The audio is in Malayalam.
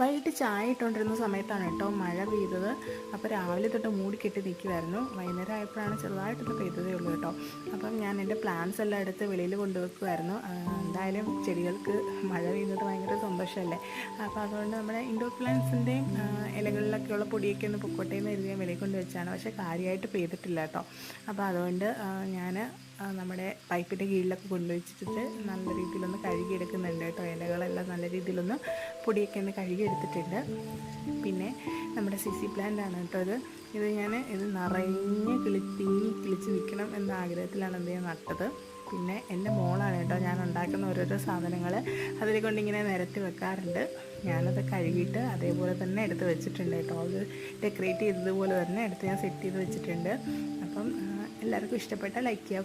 വൈകിട്ട് ചായ ഇട്ടുകൊണ്ടിരുന്ന സമയത്താണ് കേട്ടോ മഴ പെയ്തത്. അപ്പോൾ രാവിലെ തൊട്ട് മൂടിക്കെട്ടി നിൽക്കുമായിരുന്നു വൈകുന്നേരം ആയപ്പോഴാണ് ചെറുതായിട്ടൊന്ന് പെയ്തതേ ഉള്ളൂ കേട്ടോ. അപ്പം ഞാൻ എന്റെ പ്ലാന്റ്സ് എല്ലാം എടുത്ത് വെളിയിൽ കൊണ്ടുവെക്കുമായിരുന്നു എന്തായാലും ചെടികൾക്ക് മഴ പെയ്യുന്നത് ഭയങ്കര സന്തോഷമല്ലേ? അപ്പോൾ അതുകൊണ്ട് നമ്മുടെ ഇൻഡോർ പ്ലാന്റ്സിന്റെയും ഇലകളിലൊക്കെയുള്ള പൊടിയൊക്കെ ഒന്ന് പൊക്കോട്ടെ എന്ന് കരുതി വെളിയിൽ കൊണ്ട് വെച്ചാണ് പക്ഷേ കാര്യമായിട്ട് പെയ്തിട്ടില്ല കേട്ടോ. അപ്പോൾ അതുകൊണ്ട് ഞാൻ നമ്മുടെ പൈപ്പിന്റെ കീഴിലൊക്കെ കൊണ്ടുവച്ചിട്ട് നല്ല രീതിയിലൊന്ന് കഴുകിയെടുക്കുന്നുണ്ട് കേട്ടോ ഇലകളെല്ലാം നല്ല രീതിയിലൊന്ന് പൊടിയൊക്കെ ഒന്ന് കഴുകിയെടുത്തിട്ടുണ്ട്. പിന്നെ നമ്മുടെ സി സി പ്ലാന്റ് ആണ് കേട്ടോ ഇത്. ഇത് ഞാൻ ഇത് നിറഞ്ഞ് കിളി തിങ്ങി കിളിച്ച് നിൽക്കണം എന്ന ആഗ്രഹത്തിലാണ് എന്ത് ഞാൻ നട്ടത്. പിന്നെ എന്റെ മോളാണ് കേട്ടോ ഞാൻ ഉണ്ടാക്കുന്ന ഓരോരോ സാധനങ്ങൾ അതിനെ കൊണ്ട് ഇങ്ങനെ നിരത്തി വെക്കാറുണ്ട്. ഞാനത് കഴുകിയിട്ട് അതേപോലെ തന്നെ എടുത്ത് വെച്ചിട്ടുണ്ട് കേട്ടോ. അത് ഡെക്കറേറ്റ് ചെയ്തതുപോലെ തന്നെ എടുത്ത് ഞാൻ സെറ്റ് ചെയ്ത് വെച്ചിട്ടുണ്ട്. അപ്പം എല്ലാവർക്കും ഇഷ്ടപ്പെട്ട ലൈക്ക് ചെയ്യുക